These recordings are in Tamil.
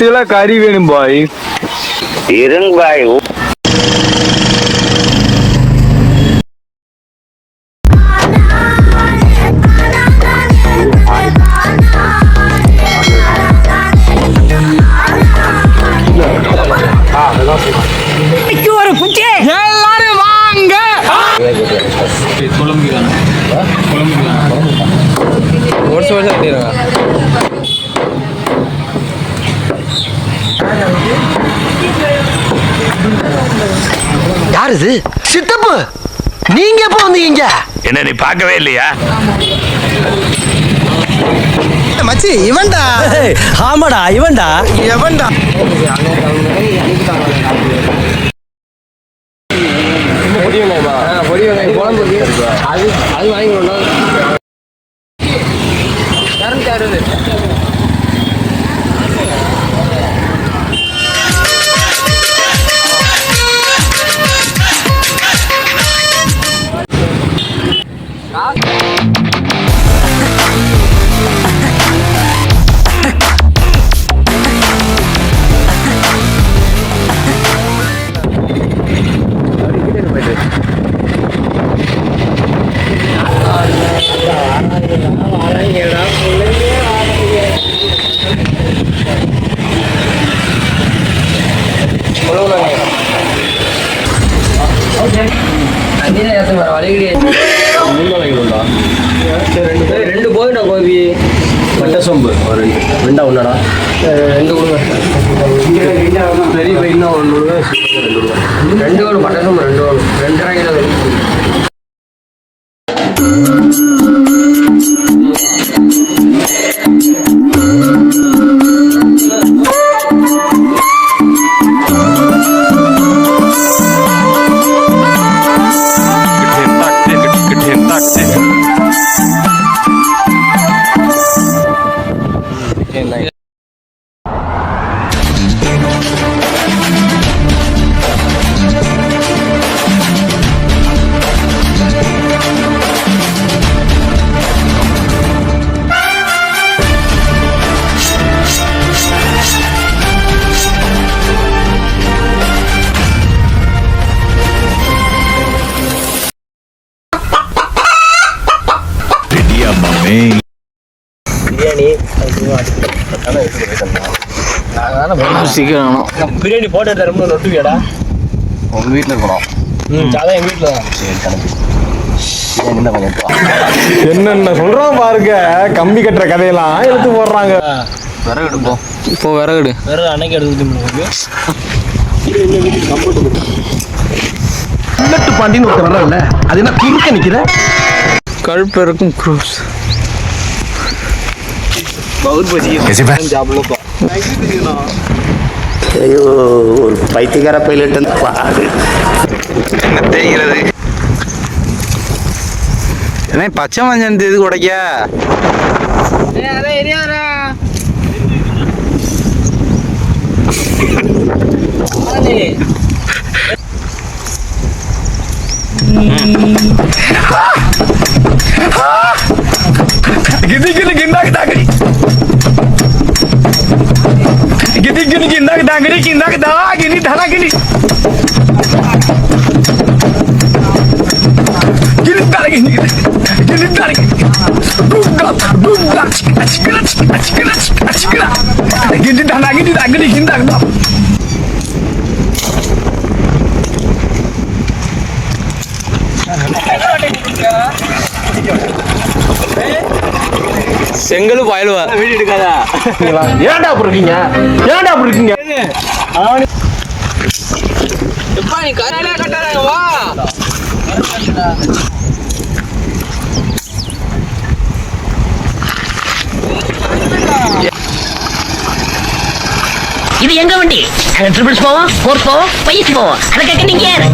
கிலோ கறி வேணும் பாய். இருங்க பாய் என்ன நீ பார்க்கவே இல்லையா? மச்சி இவன்டா. ஆமாடா இவன்டா. எவன்டா? பொடி வெங்காயமா பொடி வெங்காயம் குழம்பு. அது அது வாங்கிக்கணும் ரெண்டா ஒன்னாடா ரெண்டு கொடுங்க. பெரிய பையனா ஒன்று ரெண்டு வேணும் பட்டசம் ரெண்டு ரெண்டரை கிலோ. வேணும். சீக்கிரம் பிரியாணி போட்டு தரமும் நொட்டுவியாடா? உங்க வீட்டில் இருக்கணும். ம் அதான் எங்கள் வீட்டில் தான். என்னென்ன சொல்றோம் பாருங்க கம்பி கட்டுற கதையெல்லாம் எடுத்து போடுறாங்க. விறகு எடுப்போம். இப்போ விறகுடு. வேறு அன்னைக்கு எடுத்து முடியும் புல்லட்டு பாண்டின்னு ஒருத்தர் வரல அது என்ன குறுக்க நிக்கிற கழுப்பு இருக்கும். க்ரூஸ் ஐயோ ஒரு பைத்தியக்கார பைலட் தெரிகிறது? பச்சை மஞ்சள் இது உடைக்க? 랑그리 긴다가 나기니 다라기니. 기니 다라기니. 기니 다라기니. 둥각 둥각 치카 치카 치카 치카 치카 치카 기니 다라기니 다그리 긴다가 나 செங்கல் பாயலுவா வீடு எடுக்காதா. ஏன்டா அப்படி இருக்கீங்க? ஏன்டா அப்படி இருக்கீங்க? எப்பா நீ கரையில கட்டாதாங்க வா. இது எங்க வண்டி? ட்ரிபிள்ஸ் போவோம் ஃபோர்ஸ் போவோம் பையசி போவோம் அதை கேட்க நீங்க யாரு?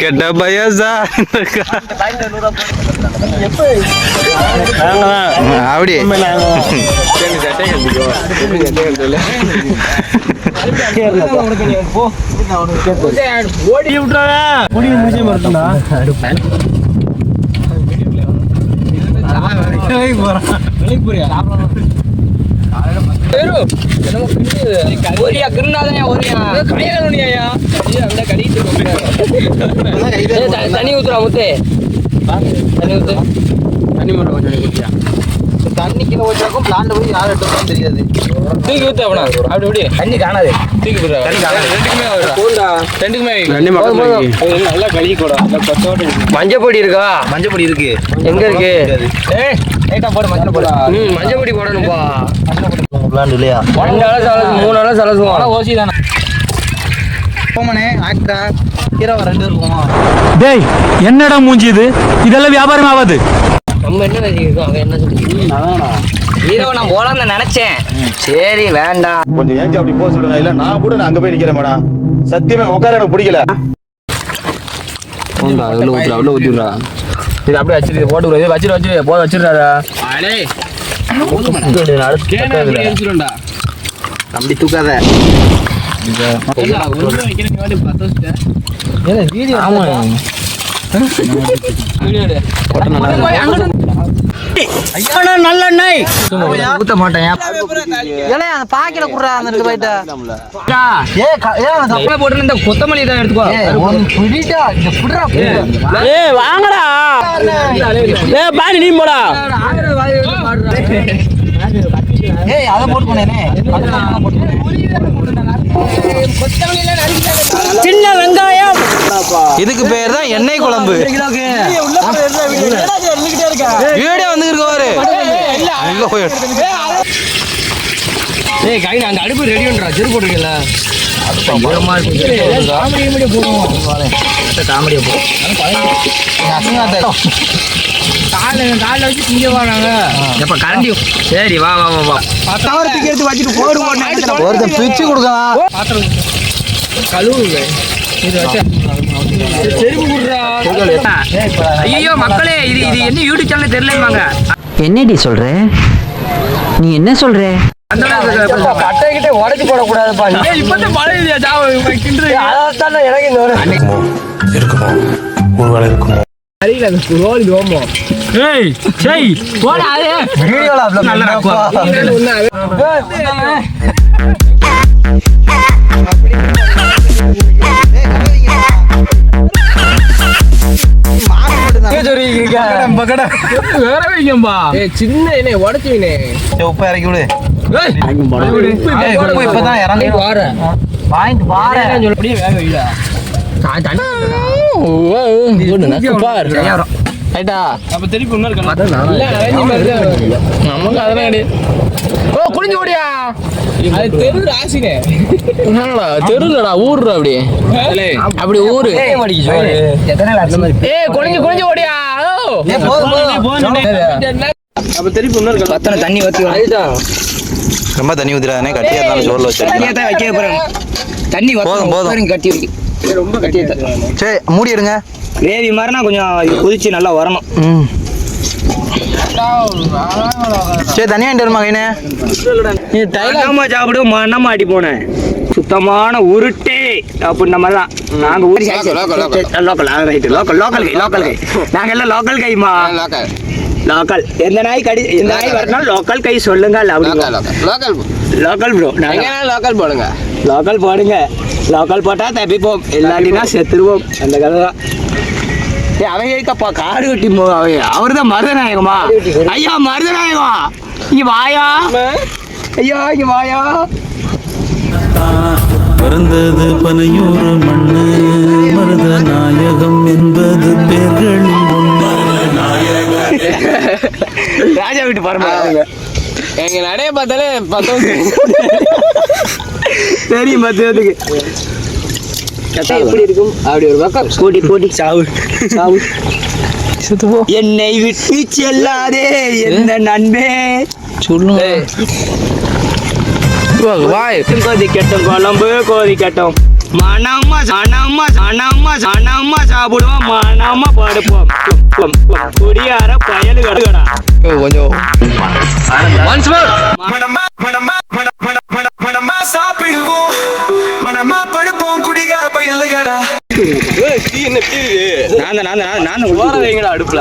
கெட்ட பயசா அப்படி ஓடி விட்டுறாங்க ஓடி முடிச்சே மறுத்துனா ஒரியா தண்ணி ஊத்துறா முத்தே. தண்ணி ஊத்து. தண்ணி மட்டும் கொஞ்சம் ஊத்தியா? தண்ணி கிலோ வச்சாக்கும் பிளான்ல போய் யார் எடுத்து தெரியாது. தூக்கி ஊத்து அவனா. அப்படி இப்படி. தண்ணி காணாது. தூக்கி விடுறா ரெண்டுக்குமே போண்டா ரெண்டுக்குமே நல்லா கழுவி கூட மஞ்சள் பொடி இருக்கா. மஞ்சள் பொடி இருக்கு. எங்க இருக்கு? ஏய் லைட்டா போடு மஞ்சள் போடு. ம் மஞ்சள் பொடி போடணும்பா பிளான் இல்லையா? ரெண்டு நாள் சலசு மூணு நாள் சலசுவோம் ஓசி தானே போமனே ஆக்டா ஹீரோ ரெண்டு பேர் போமா டேய் என்னடா மூஞ்சி இது இதெல்லாம் வியாபாரம் ஆகாது நம்ம என்ன வச்சிருக்கோம் அவன் என்ன சொல்லிருக்கான் ஹீரோ நான் போலாம்னு நினைச்சேன் சரி வேண்டாம் கொஞ்சம் ஏஞ்சி அப்படி போக சொல்லுங்க இல்ல நான் கூட நான் அங்க போய் நிக்கிறேன் மேடம் சத்தியமா உட்கார எனக்கு பிடிக்கல உள்ள ஊத்துறா உள்ள ஊத்துறா இது அப்படியே வச்சிரு போட்டு விடு. இது வச்சிரு வச்சிரு போத வச்சிருடா அப்படி தூக்காத ஆமா நல்ல நாய் ஊத்த மாட்டேன் ஏலே அந்த பாக்கில குடுறா அந்த ரெண்டு பைட்ட ஏ ஏ சப்பளை போட்டு இந்த கொத்தமல்லி தான் எடுத்துக்கோ. புடிடா இந்த புடுறா ஏ வாங்கடா. ஏ பாணி நீ போடா. ஏய் அத போட்டு போனேனே அத போட்டு சின்ன வெங்காயம். இதுக்கு பேர் தான் எண்ணெய் குழம்பு. வீடியோ வந்துருக்கு பாரு. ஏய் கை அங்க அடுப்பு ரெடி பண்றா செரு போட்டுருக்கல காமெடியா போ காலைல வச்சு திங்க வாங்க எப்ப கரண்டி சரி வா வா வா வா. தவறத்துக்கு எடுத்து வச்சுட்டு போடு ஒருத்தன் பிச்சு கொடுக்கலாம். கழுவுங்க. ஐயோ மக்களே இது இது என்ன யூடியூப் சேனல் தெரியலவாங்க என்னடி சொல்ற? நீ என்ன சொல்ற? அந்த கட்டை கிட்ட உடைச்சு போட கூடாதுப்பா இப்பதான் எனக்கு இந்த ஒரு அறியல அந்த ரோல் ரோமோ ஏய் செய் போடா வீடியோல நல்ல வேற வைங்கம்பா சின்ன உடச்சுவினே உப்பு இறக்கி விடு ஏய், உப்பு இப்பதான் இறங்கி வார வாங்கிட்டு அப்படியே வேக வைடா ரைட்டா அப்ப திருப்பி இன்னொரு நமக்கு அதெல்லாம் கிடையாது ஓ குளிஞ்சு ஓடியா அது தெரு ராசினே என்னடா தெருலடா அப்படி அப்படி ஊரு ஏய் குளிஞ்சு குளிஞ்சு ஓடியா அப்ப திருப்பி இன்னொரு பத்தனை தண்ணி ஊத்தி ரொம்ப தண்ணி ஊத்துறானே கட்டியா இருந்தாலும் வச்சு வைக்க போறேன் தண்ணி போதும், போதும். கட்டி வை ரொம்ப சரி மூடி எடுங்க. கிரேவி மாதிரினா கொஞ்சம் குதிச்சு நல்லா வரணும். ம். சரி தனியா வருமா கைனே? நீ தைலமா சாப்பிடு மண்ணமா அடி போனேன் சுத்தமான உருட்டே. அப்படின்ற மாதிரி தான் நாங்க ஊர் local right local local guy local guy. நாங்க எல்லாம் லோக்கல் கைமா லோக்கல் எந்த நாய் கடி எந்த நாய் வரணும் லோக்கல் கை சொல்லுங்க லோக்கல் லோக்கல் ப்ரோ நாங்க லோக்கல் போடுங்க. லோக்கல் போடுங்க. லோக்கல் போட்டா தப்பிப்போம். இல்லாட்டினா செத்துருவோம். அந்த கதை தான். ஏய், அவன் காடு வெட்டி அவன் அவர் தான் மருதநாயகமா ஐயா மருதநாயகமா? இங்க வாயா. ஐயா இங்க வாயா. பிறந்தது பனையூர் மண்ணு. மருத நாயகம் என்பது பேர்களில் ஒன்று ராஜா வீட்டு பரம்பரை. எங்க நடைய பார்த்தாலே பத்தவங்க தெரியும் பத்துவதுக்கு எப்படி இருக்கும்? அப்படி ஒரு பக்கம். போட்டி போட்டி சாவு. சாவு. என்னை விட்டு செல்லாதே எந்த நண்பே. சொல்லுங்க கோதி கெட்டும் குழம்பு கோதி கெட்டும். மனமா சனமா சனமா சனமா சாப்பிடுவோம் மனமா படுப்போம். பொம், பொம். குடியார பயலு கடுகடா கொஞ்சம் சாப்பிடுவோம் மனமா படுப்போம் குடிகார நான் தான், நான் தான், நான் தான் போற வைங்கடா அடுப்புல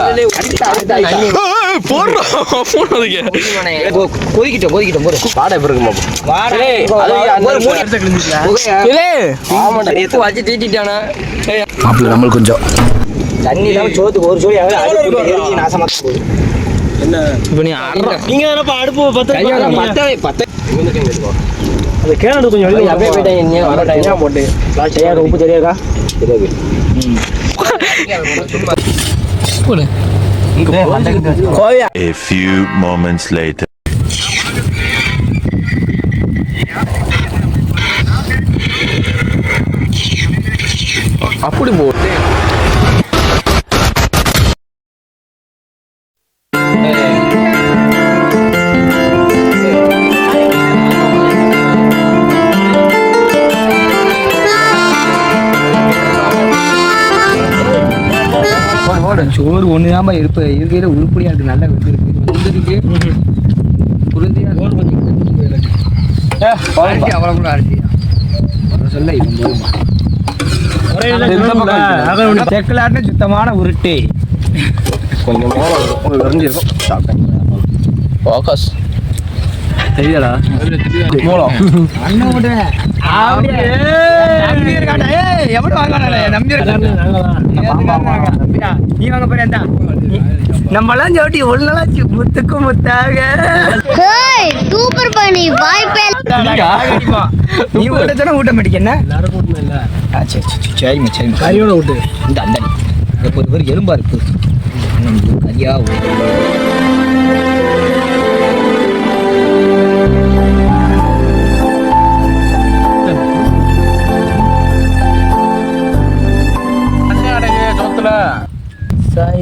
கொ- கொதிக்கிட்டோம் கொதிக்கிட்டோம் போடு பாடம் எப்படி இருக்குமா ஏய், அது அந்த ஒரு மூடி ஆமாடா எத்து வச்சு தீட்டிட்டானா மாப்பிள்ள நம்மளுக்கு கொஞ்சம் தண்ணி இல்லாம சோத்துக்கு ஒரு சோறு போகுது நீங்க தானப்பா அடுப்பு பத்த கல்யாணம் பத்த பத்த அந்த கேனடு கொஞ்சம் வெளிய அப்படியே போயிட்டாங்க நீ வர டைம். போட்டு. சரியாக உப்பு தெரியாதா? தெரியாது. A few moments later. அப்படி போட்டு சோறு ஒன்று தான் இருப்பு. இருக்கையில உருப்படியா இருக்கு நல்லா வெந்திருக்கு வெந்திருக்கு உறுதியா அரிசி அவ்வளோ கூட அரிசி. சொல்ல போதுமா சுத்தமான உருட்டு. ஃபோக்கஸ் மூலம் அண்ணன் விடுவேன் அப்படியே நம்பி இருக்காண்டா ஏய் எவ்வளவு வாங்கானே நம்பி இருக்காண்டா நீ வாங்க போறியா. நம்மலாம் ஜோட்டி ஒழுங்கா முத்துக்கு முத்தாக. சூப்பர் பண்ணி வாய்ப்பே நீ ஊட்டத்தானே ஊட்ட மாட்டீங்க என்ன? சரி சரி, சரி சரிம்மா சரிம்மா. கறியோட விட்டு இந்த அந்த ஒரு பேர் எலும்பா இருக்கு. கரியா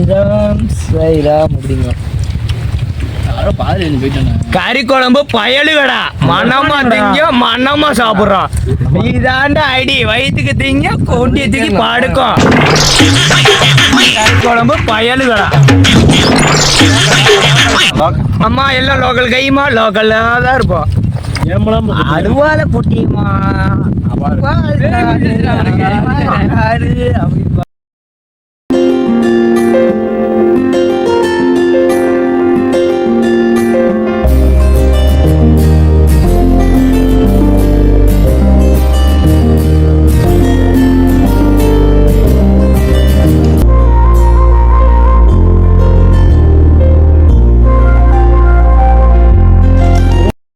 சைராம் சைராம் அப்படிங்க. கறி குழம்பு பயலுகடா. மனமா திங்க மனமா சாப்பிடுறோம். இதாண்ட ஐடி. வயிற்றுக்கு திங்க கொண்டியத்துக்கு படுக்கும் கறி குழம்பு பயலுகடா. அம்மா எல்லாம் லோக்கல் கைமா லோக்கல்ல தான் இருப்போம். அருவால குட்டியுமா அப்படிப்பா